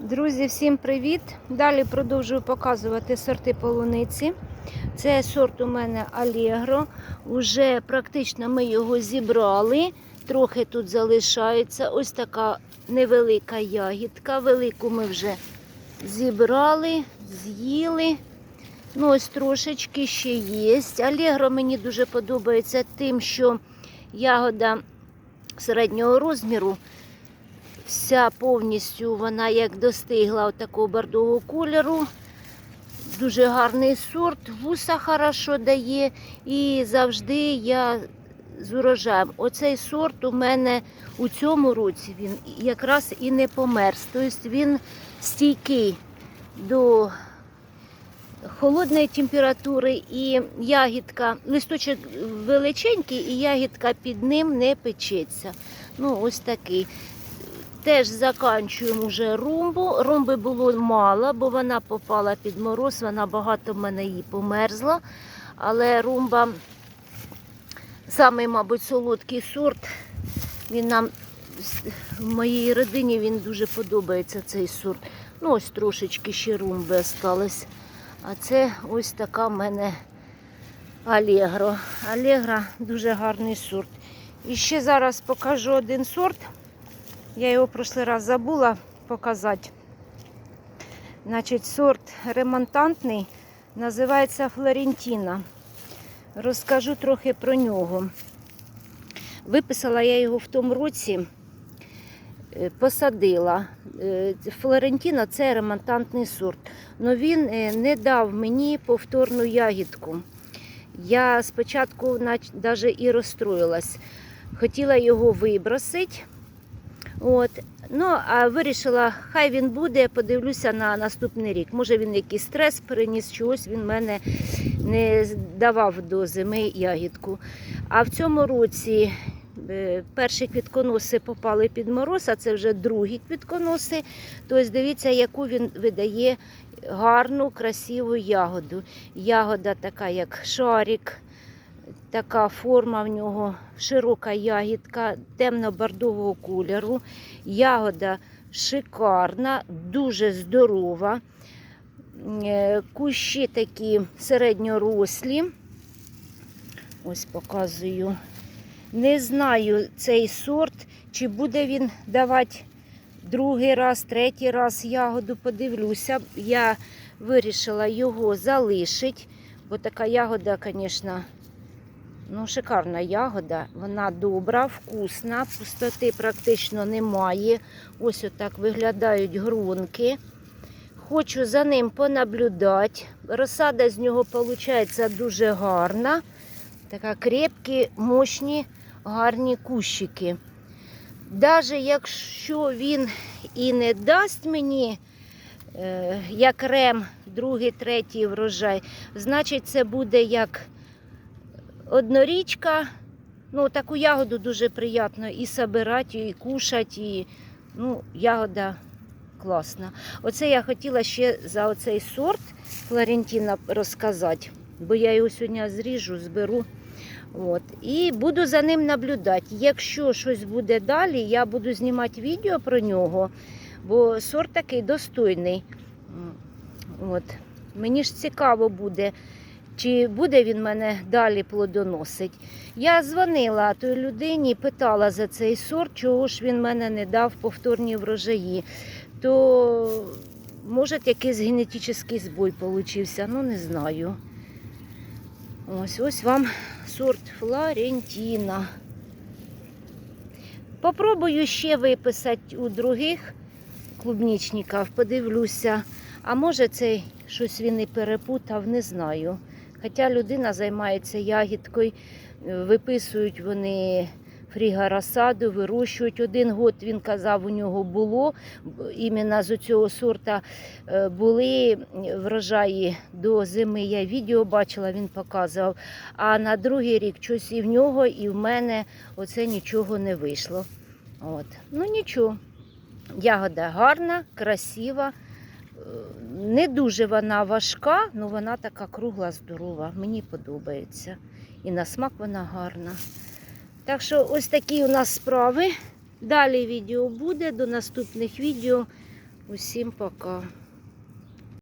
Друзі, всім привіт! Далі продовжую показувати сорти полуниці. Це сорт у мене Allegro. Уже практично ми його зібрали. Трохи тут залишається. Ось така невелика ягідка. Велику ми вже зібрали, з'їли. Ну, ось трошечки ще є. Allegro мені дуже подобається тим, що ягода середнього розміру. Вся повністю вона як достигла такого бордового кольору. Дуже гарний сорт, вуса хорошо дає. І завжди я з урожаєм. Оцей сорт у мене у цьому році він якраз і не померз. Тобто він стійкий до холодної температури і ягідка, листочок величенький, і ягідка під ним не печеться. Ну, ось такий. Теж заканчуємо вже румбу. Румби було мало, бо вона попала під мороз, вона багато в мене її померзла. Але румба самий, мабуть, солодкий сорт. Він нам в моїй родині він дуже подобається цей сорт. Ну, ось трошечки ще румби осталось. А це ось така в мене Алегро. Алегро дуже гарний сорт. І ще зараз покажу один сорт. Я його в прошлий раз забула показати. Значить, сорт ремонтантний, називається Флорентіна. Розкажу трохи про нього. Виписала я його в тому році, е, посадила. Е, Флорентіна це ремонтантний сорт. але він е, не дав мені повторну ягідку. Я спочатку навіть і розстроїлась. Хотіла його вибросити. От. Ну, а вирішила, хай він буде, подивлюся на наступний рік. Може він якийсь стрес переніс, чогось він мене не давав до зими ягідку. А в цьому році е, перші квітконоси попали під мороз, а це вже другі квітконоси. Тобто дивіться, яку він видає гарну, красиву ягоду. Ягода така, як шарик. Така форма в нього, широка ягідка темно-бордового кольору. Ягода шикарна, дуже здорова. Е, Кущі такі середньорослі. Ось показую. Не знаю цей сорт, чи буде він давати другий раз, третій раз ягоду. Подивлюся. Я вирішила його залишити, бо така ягода, звісно. Ну, шикарна ягода, вона добра, вкусна, пустоти практично немає. Ось отак виглядають грунки. Хочу за ним понаблюдати. Розсада з нього виходить дуже гарна. Така крепкі, мощні, гарні кущики. Навіть якщо він і не дасть мені, е, як рем, другий, третій врожай, значить це буде як однорічка. Ну, таку ягоду дуже приємно і собирати, і кушати, і ну, ягода класна. Оце я хотіла ще за оцей сорт Флорентіна розказати, бо я його сьогодні зріжу, зберу. От. І буду за ним наблюдати. Якщо щось буде далі, я буду знімати відео про нього, бо сорт такий достойний. От. Мені ж цікаво буде, чи буде він мене далі плодоносить. Я дзвонила той людині, питала за цей сорт, чого ж він мене не дав повторні врожаї. То, може, якийсь генетичний збой получився, ну не знаю. Ось ось вам сорт Флорентіна. Попробую ще виписати у других клубничників, подивлюся. А може цей щось він і перепутав, не знаю. Хоча людина займається ягідкою, виписують вони фрігаросаду, вирощують. Один год він казав, у нього було іменно з цього сорта е, були врожаї до зими. Я відео бачила, він показував. А на другий рік щось і в нього, і в мене оце нічого не вийшло. От. Ну нічого. Ягода гарна, красива. Не дуже вона важка, але вона така кругла, здорова. Мені подобається. І на смак вона гарна. Так що ось такі у нас справи. Далі відео буде. До наступних відео. Усім пока.